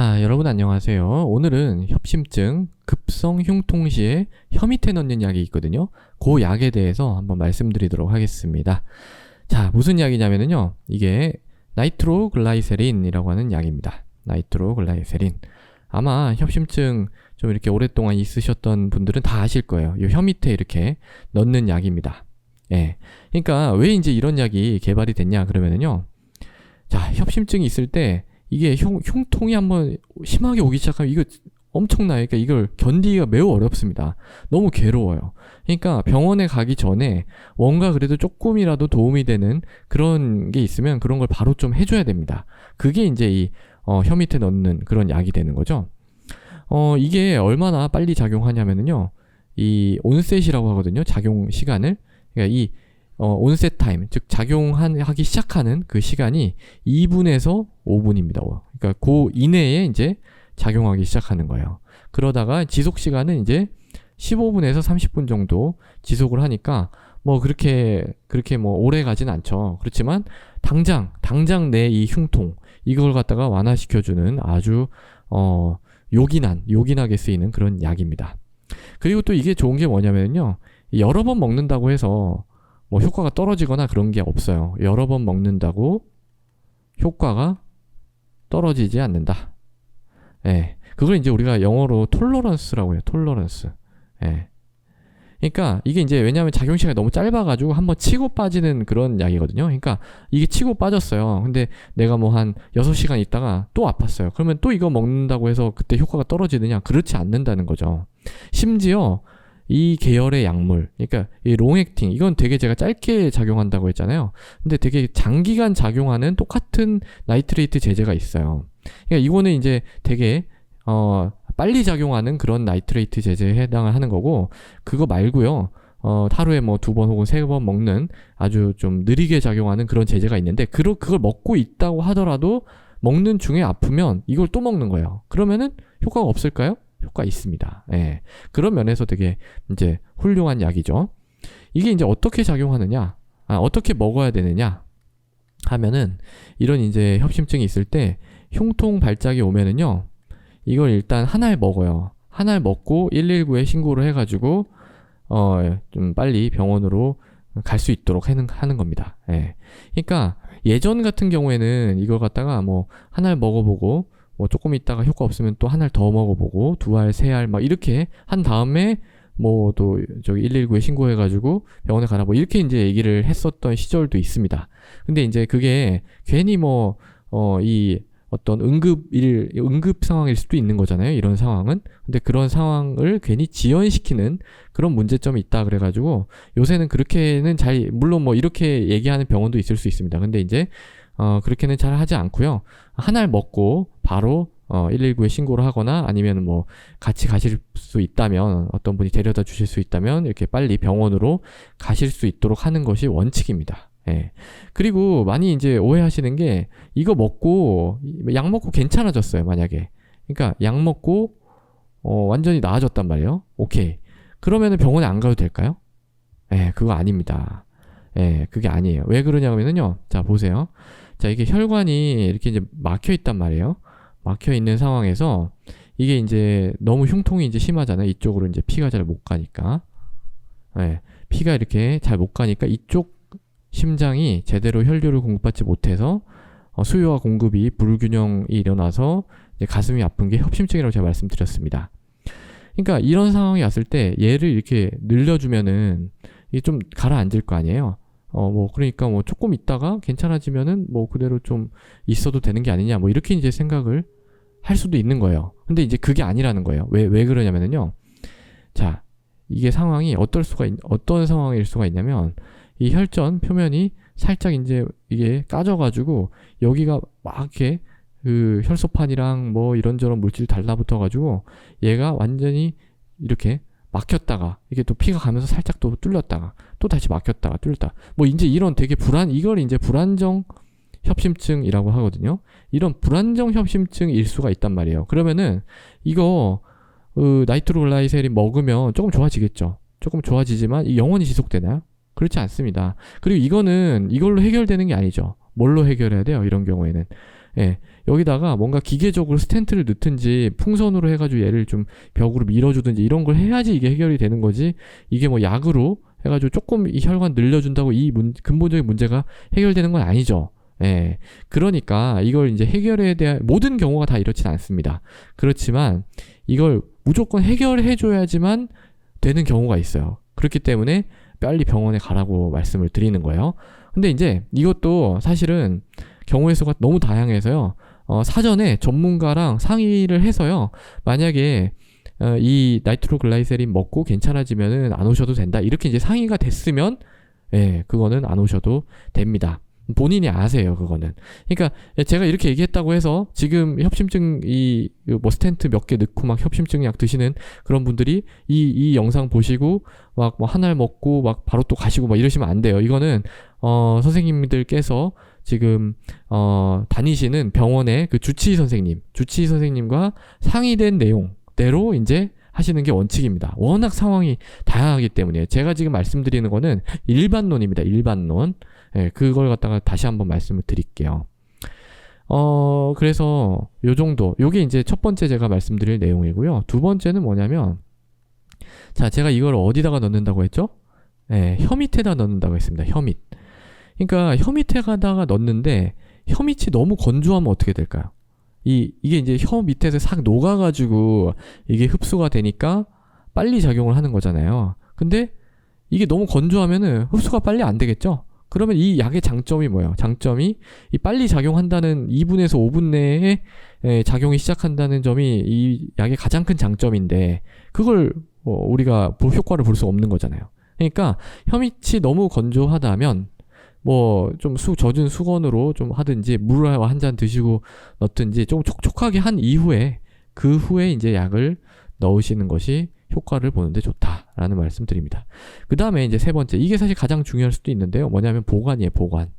자, 여러분 안녕하세요. 오늘은 협심증 급성 흉통 시에 혀 밑에 넣는 약이 있거든요. 그 약에 대해서 한번 말씀드리도록 하겠습니다. 자, 무슨 약이냐면요. 이게 나이트로글라이세린이라고 하는 약입니다. 나이트로글라이세린. 아마 협심증 좀 이렇게 오랫동안 있으셨던 분들은 다 아실 거예요. 이 혀 밑에 이렇게 넣는 약입니다. 예. 그러니까 왜 이제 이런 약이 개발이 됐냐 그러면은요. 자, 협심증이 있을 때 이게 흉, 흉통이 한번 심하게 오기 시작하면 이거 엄청나요. 그러니까 이걸 견디기가 매우 어렵습니다. 너무 괴로워요. 그러니까 병원에 가기 전에 뭔가 그래도 조금이라도 도움이 되는 그런 게 있으면 그런 걸 바로 좀 해줘야 됩니다. 그게 이제 이 어, 혀 밑에 넣는 그런 약이 되는 거죠. 어, 이게 얼마나 빨리 작용하냐면요. 이 온셋이라고 하거든요. 작용 시간을. 그러니까 이 어, 온셋 타임, 즉 작용하기 시작하는 그 시간이 2분에서 5분입니다. 그러니까 그 이내에 이제 작용하기 시작하는 거예요. 그러다가 지속 시간은 이제 15분에서 30분 정도 지속을 하니까 뭐 그렇게 그렇게 뭐 오래 가진 않죠. 그렇지만 당장 당장 내 이 흉통 이걸 갖다가 완화시켜 주는 아주 어 요긴한 요긴하게 쓰이는 그런 약입니다. 그리고 또 이게 좋은 게 뭐냐면요. 여러 번 먹는다고 해서 뭐 효과가 떨어지거나 그런 게 없어요. 여러 번 먹는다고 효과가 떨어지지 않는다. 예. 그걸 이제 우리가 영어로 톨러런스라고 해요. 톨러런스. 예. 그러니까 이게 이제 왜냐하면 작용 시간이 너무 짧아가지고 한번 치고 빠지는 그런 약이거든요. 그러니까 이게 치고 빠졌어요. 근데 내가 뭐 한 6시간 있다가 또 아팠어요. 그러면 또 이거 먹는다고 해서 그때 효과가 떨어지느냐? 그렇지 않는다는 거죠. 심지어 이 계열의 약물, 그러니까 이 롱액팅, 이건 되게 제가 짧게 작용한다고 했잖아요. 근데 되게 장기간 작용하는 똑같은 나이트레이트 제제가 있어요. 그러니까 이거는 이제 되게 어 빨리 작용하는 그런 나이트레이트 제제에 해당을 하는 거고 그거 말고요. 어, 하루에 뭐 두 번 혹은 세 번 먹는 아주 좀 느리게 작용하는 그런 제제가 있는데 그 그걸 먹고 있다고 하더라도 먹는 중에 아프면 이걸 또 먹는 거예요. 그러면은 효과가 없을까요? 효과 있습니다. 예. 그런 면에서 되게 이제 훌륭한 약이죠. 이게 이제 어떻게 작용하느냐, 아, 어떻게 먹어야 되느냐 하면은 이런 이제 협심증이 있을 때 흉통 발작이 오면은요, 이걸 일단 한 알 먹어요. 한 알 먹고 119에 신고를 해가지고 어, 좀 빨리 병원으로 갈 수 있도록 하는, 하는 겁니다. 예. 그러니까 예전 같은 경우에는 이걸 갖다가 뭐 한 알 먹어보고 뭐 조금 있다가 효과 없으면 또 한 알 더 먹어보고 두 알, 세 알 막 이렇게 한 다음에 뭐 또 저기 119에 신고해가지고 병원에 가라 뭐 이렇게 이제 얘기를 했었던 시절도 있습니다. 근데 이제 그게 괜히 뭐 어 이 어떤 응급 일 응급 상황일 수도 있는 거잖아요. 이런 상황은. 근데 그런 상황을 괜히 지연시키는 그런 문제점이 있다 그래가지고 요새는 그렇게는 잘 물론 뭐 이렇게 얘기하는 병원도 있을 수 있습니다. 근데 이제 어, 그렇게는 잘 하지 않고요. 한 알 먹고 바로 어, 119에 신고를 하거나 아니면 뭐 같이 가실 수 있다면 어떤 분이 데려다 주실 수 있다면 이렇게 빨리 병원으로 가실 수 있도록 하는 것이 원칙입니다. 예. 그리고 많이 이제 오해하시는 게 이거 먹고 약 먹고 괜찮아졌어요. 만약에. 그러니까 약 먹고 어, 완전히 나아졌단 말이에요. 오케이. 그러면은 병원에 안 가도 될까요? 예, 그거 아닙니다. 예, 그게 아니에요. 왜 그러냐면요. 자, 보세요. 자, 이게 혈관이 이렇게 이제 막혀 있단 말이에요. 막혀 있는 상황에서 이게 이제 너무 흉통이 이제 심하잖아요. 이쪽으로 이제 피가 잘 못 가니까. 네, 피가 이렇게 잘 못 가니까 이쪽 심장이 제대로 혈류를 공급받지 못해서 어, 수요와 공급이 불균형이 일어나서 가슴이 아픈 게 협심증이라고 제가 말씀드렸습니다. 그러니까 이런 상황이 왔을 때 얘를 이렇게 늘려주면은 이게 좀 가라앉을 거 아니에요. 어, 뭐, 그러니까 뭐 조금 있다가 괜찮아지면은 뭐 그대로 좀 있어도 되는 게 아니냐, 뭐 이렇게 이제 생각을 할 수도 있는 거예요. 근데 이제 그게 아니라는 거예요. 왜, 왜 그러냐면은요. 자, 이게 상황이 어떨 수가, 있, 어떤 상황일 수가 있냐면 이 혈전 표면이 살짝 이제 이게 까져가지고 여기가 막 이렇게 그 혈소판이랑 뭐 이런저런 물질이 달라붙어가지고 얘가 완전히 이렇게 막혔다가 이게 또 피가 가면서 살짝 또 뚫렸다가 또 다시 막혔다가 뚫렸다. 뭐 이제 이런 되게 불안 이걸 이제 불안정 협심증이라고 하거든요. 이런 불안정 협심증일 수가 있단 말이에요. 그러면은 이거 그 나이트로글라이셀이 먹으면 조금 좋아지겠죠. 조금 좋아지지만 이 영원히 지속되나요? 그렇지 않습니다. 그리고 이거는 이걸로 해결되는 게 아니죠. 뭘로 해결해야 돼요? 이런 경우에는 예, 여기다가 뭔가 기계적으로 스텐트를 넣든지 풍선으로 해가지고 얘를 좀 벽으로 밀어주든지 이런 걸 해야지 이게 해결이 되는 거지. 이게 뭐 약으로 해가지고 조금 이 혈관 늘려준다고 이 문, 근본적인 문제가 해결되는 건 아니죠. 예. 그러니까 이걸 이제 해결에 대한 모든 경우가 다 이렇진 않습니다. 그렇지만 이걸 무조건 해결해 줘야지만 되는 경우가 있어요. 그렇기 때문에 빨리 병원에 가라고 말씀을 드리는 거예요. 근데 이제 이것도 사실은 경우의 수가 너무 다양해서요. 어, 사전에 전문가랑 상의를 해서요. 만약에 어, 이 나이트로글라이세린 먹고 괜찮아지면은 안 오셔도 된다. 이렇게 이제 상의가 됐으면 예, 그거는 안 오셔도 됩니다. 본인이 아세요, 그거는. 그러니까 제가 이렇게 얘기했다고 해서 지금 협심증 이 뭐 스텐트 몇 개 넣고 막 협심증 약 드시는 그런 분들이 이 이 영상 보시고 막 뭐 한 알 먹고 막 바로 또 가시고 막 이러시면 안 돼요. 이거는 어 선생님들께서 지금 어 다니시는 병원의 그 주치의 선생님, 주치의 선생님과 상의된 내용대로 이제 하시는 게 원칙입니다. 워낙 상황이 다양하기 때문에 제가 지금 말씀드리는 거는 일반론입니다. 일반론. 예, 그걸 갖다가 다시 한번 말씀을 드릴게요. 어, 그래서 요 정도. 요게 이제 첫 번째 제가 말씀드릴 내용이고요. 두 번째는 뭐냐면 자, 제가 이걸 어디다가 넣는다고 했죠? 예, 혀 밑에다 넣는다고 했습니다. 혀 밑. 그러니까 혀 밑에다가 넣는데 혀 밑이 너무 건조하면 어떻게 될까요? 이 이게 이제 혀 밑에서 싹 녹아가지고 이게 흡수가 되니까 빨리 작용을 하는 거잖아요. 근데 이게 너무 건조하면은 흡수가 빨리 안 되겠죠? 그러면 이 약의 장점이 뭐예요? 장점이 이 빨리 작용한다는 2분에서 5분 내에 에, 작용이 시작한다는 점이 이 약의 가장 큰 장점인데 그걸 어, 우리가 볼 효과를 볼 수 없는 거잖아요. 그러니까 혀밑이 너무 건조하다면 뭐 좀 수 젖은 수건으로 좀 하든지 물을 한 잔 드시고 넣든지 좀 촉촉하게 한 이후에 그 후에 이제 약을 넣으시는 것이 효과를 보는데 좋다라는 말씀 드립니다. 그 다음에 이제 세 번째, 이게 사실 가장 중요할 수도 있는데요. 뭐냐면 보관이에요, 보관.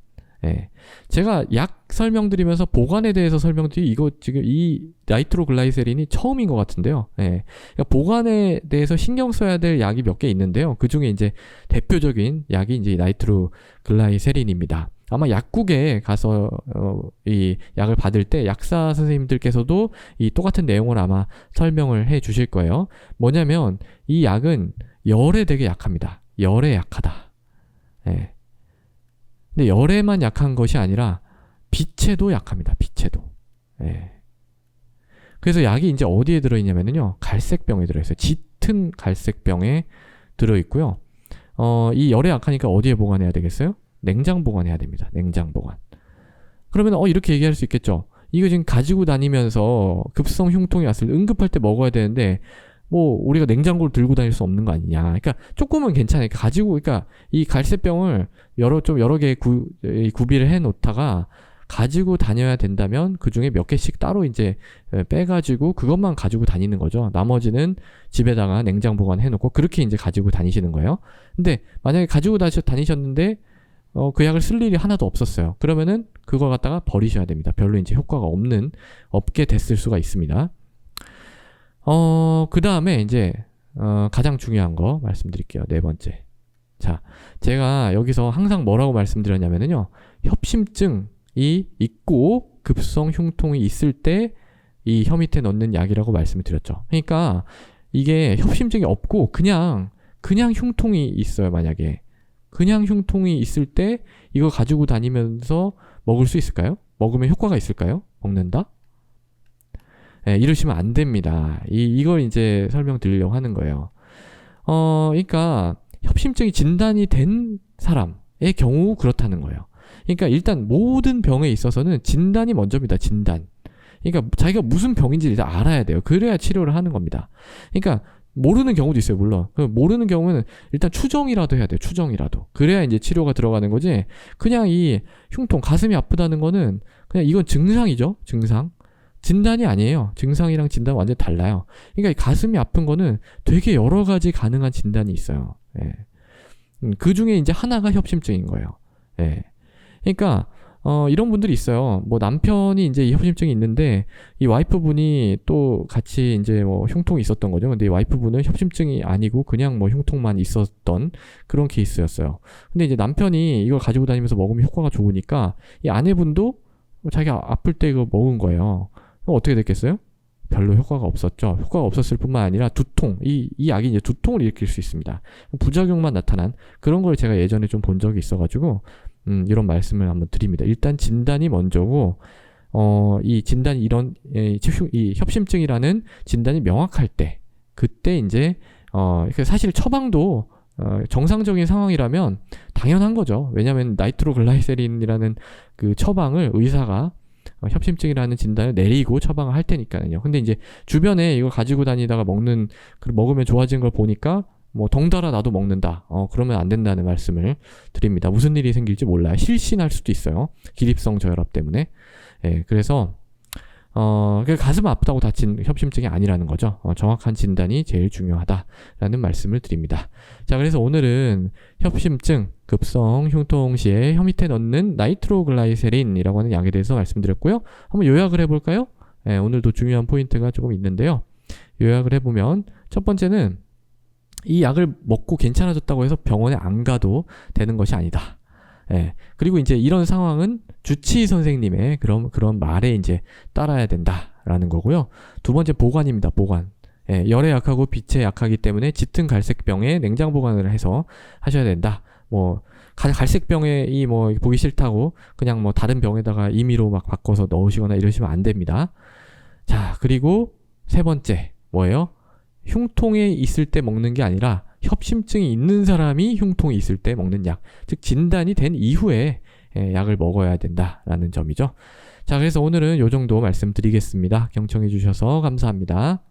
예. 제가 약 설명드리면서 보관에 대해서 설명드리 이거 지금 이 나이트로글라이세린이 처음인 것 같은데요. 예. 그러니까 보관에 대해서 신경 써야 될 약이 몇 개 있는데요. 그 중에 이제 대표적인 약이 이제 나이트로글라이세린입니다. 아마 약국에 가서 어, 이 약을 받을 때 약사 선생님들께서도 이 똑같은 내용을 아마 설명을 해 주실 거예요. 뭐냐면 이 약은 열에 되게 약합니다. 열에 약하다. 예. 근데 열에만 약한 것이 아니라 빛에도 약합니다. 빛에도. 예. 그래서 약이 이제 어디에 들어있냐면요. 갈색병에 들어있어요. 짙은 갈색병에 들어있고요. 어, 이 열에 약하니까 어디에 보관해야 되겠어요? 냉장 보관해야 됩니다. 냉장 보관. 그러면 어 이렇게 얘기할 수 있겠죠. 이거 지금 가지고 다니면서 급성 흉통이 왔을 때 응급할 때 먹어야 되는데 뭐 우리가 냉장고를 들고 다닐 수 없는 거 아니냐. 그러니까 조금은 괜찮아요. 가지고 그러니까 이 갈색병을 여러 좀 여러 개 구, 구비를 해 놓다가 가지고 다녀야 된다면 그 중에 몇 개씩 따로 이제 빼가지고 그것만 가지고 다니는 거죠. 나머지는 집에다가 냉장 보관해 놓고 그렇게 이제 가지고 다니시는 거예요. 근데 만약에 가지고 다니셨는데 어, 그 약을 쓸 일이 하나도 없었어요. 그러면은 그걸 갖다가 버리셔야 됩니다. 별로 이제 효과가 없는, 없게 됐을 수가 있습니다. 어, 그 다음에 이제, 어, 가장 중요한 거 말씀드릴게요. 네 번째. 자, 제가 여기서 항상 뭐라고 말씀드렸냐면요. 협심증이 있고 급성 흉통이 있을 때 이 혀 밑에 넣는 약이라고 말씀을 드렸죠. 그러니까 이게 협심증이 없고 그냥, 그냥 흉통이 있어요. 만약에. 그냥 흉통이 있을 때 이거 가지고 다니면서 먹을 수 있을까요? 먹으면 효과가 있을까요? 먹는다? 네, 이러시면 안 됩니다. 이, 이걸 이제 설명드리려고 하는 거예요. 어, 그러니까 협심증이 진단이 된 사람의 경우 그렇다는 거예요. 그러니까 일단 모든 병에 있어서는 진단이 먼저입니다. 진단. 그러니까 자기가 무슨 병인지 일단 알아야 돼요. 그래야 치료를 하는 겁니다. 그러니까 모르는 경우도 있어요, 물론. 그 모르는 경우는 일단 추정이라도 해야 돼요, 추정이라도. 그래야 이제 치료가 들어가는 거지. 그냥 이 흉통, 가슴이 아프다는 거는 그냥 이건 증상이죠, 증상. 진단이 아니에요. 증상이랑 진단 완전 달라요. 그러니까 가슴이 아픈 거는 되게 여러 가지 가능한 진단이 있어요. 예. 음, 그 중에 이제 하나가 협심증인 거예요. 예. 그러니까 어, 이런 분들이 있어요. 뭐 남편이 이제 이 협심증이 있는데 이 와이프분이 또 같이 이제 뭐 흉통이 있었던 거죠. 근데 이 와이프분은 협심증이 아니고 그냥 뭐 흉통만 있었던 그런 케이스였어요. 근데 이제 남편이 이걸 가지고 다니면서 먹으면 효과가 좋으니까 이 아내분도 자기가 아플 때 이거 먹은 거예요. 그럼 어떻게 됐겠어요? 별로 효과가 없었죠. 효과가 없었을 뿐만 아니라 두통, 이, 이 약이 이제 두통을 일으킬 수 있습니다. 부작용만 나타난 그런 걸 제가 예전에 좀 본 적이 있어가지고, 음, 이런 말씀을 한번 드립니다. 일단 진단이 먼저고, 어, 이 진단이 이런, 예, 이, 이 협심증이라는 진단이 명확할 때, 그때 이제, 어, 그 사실 처방도 어, 정상적인 상황이라면 당연한 거죠. 왜냐하면 나이트로글라이세린이라는 그 처방을 의사가 어, 협심증이라는 진단을 내리고 처방을 할 테니까요. 근데 이제 주변에 이거 가지고 다니다가 먹는 그 먹으면 좋아지는 걸 보니까 뭐 덩달아 나도 먹는다. 어 그러면 안 된다는 말씀을 드립니다. 무슨 일이 생길지 몰라요. 실신할 수도 있어요. 기립성 저혈압 때문에. 예, 그래서 어, 그 가슴 아프다고 다친 협심증이 아니라는 거죠. 어, 정확한 진단이 제일 중요하다라는 말씀을 드립니다. 자, 그래서 오늘은 협심증, 급성 흉통 시에 혀 밑에 넣는 나이트로글라이세린이라고 하는 약에 대해서 말씀드렸고요. 한번 요약을 해볼까요? 예, 오늘도 중요한 포인트가 조금 있는데요. 요약을 해보면 첫 번째는 이 약을 먹고 괜찮아졌다고 해서 병원에 안 가도 되는 것이 아니다. 예. 그리고 이제 이런 상황은 주치의 선생님의 그런 그런 말에 이제 따라야 된다라는 거고요. 두 번째 보관입니다. 보관. 예, 열에 약하고 빛에 약하기 때문에 짙은 갈색병에 냉장 보관을 해서 하셔야 된다. 뭐 갈- 갈색병에 이 뭐 보기 싫다고 그냥 뭐 다른 병에다가 임의로 막 바꿔서 넣으시거나 이러시면 안 됩니다. 자, 그리고 세 번째 뭐예요? 흉통에 있을 때 먹는 게 아니라 협심증이 있는 사람이 흉통이 있을 때 먹는 약, 즉 진단이 된 이후에 예, 약을 먹어야 된다라는 점이죠. 자, 그래서 오늘은 요 정도 말씀드리겠습니다. 경청해 주셔서 감사합니다.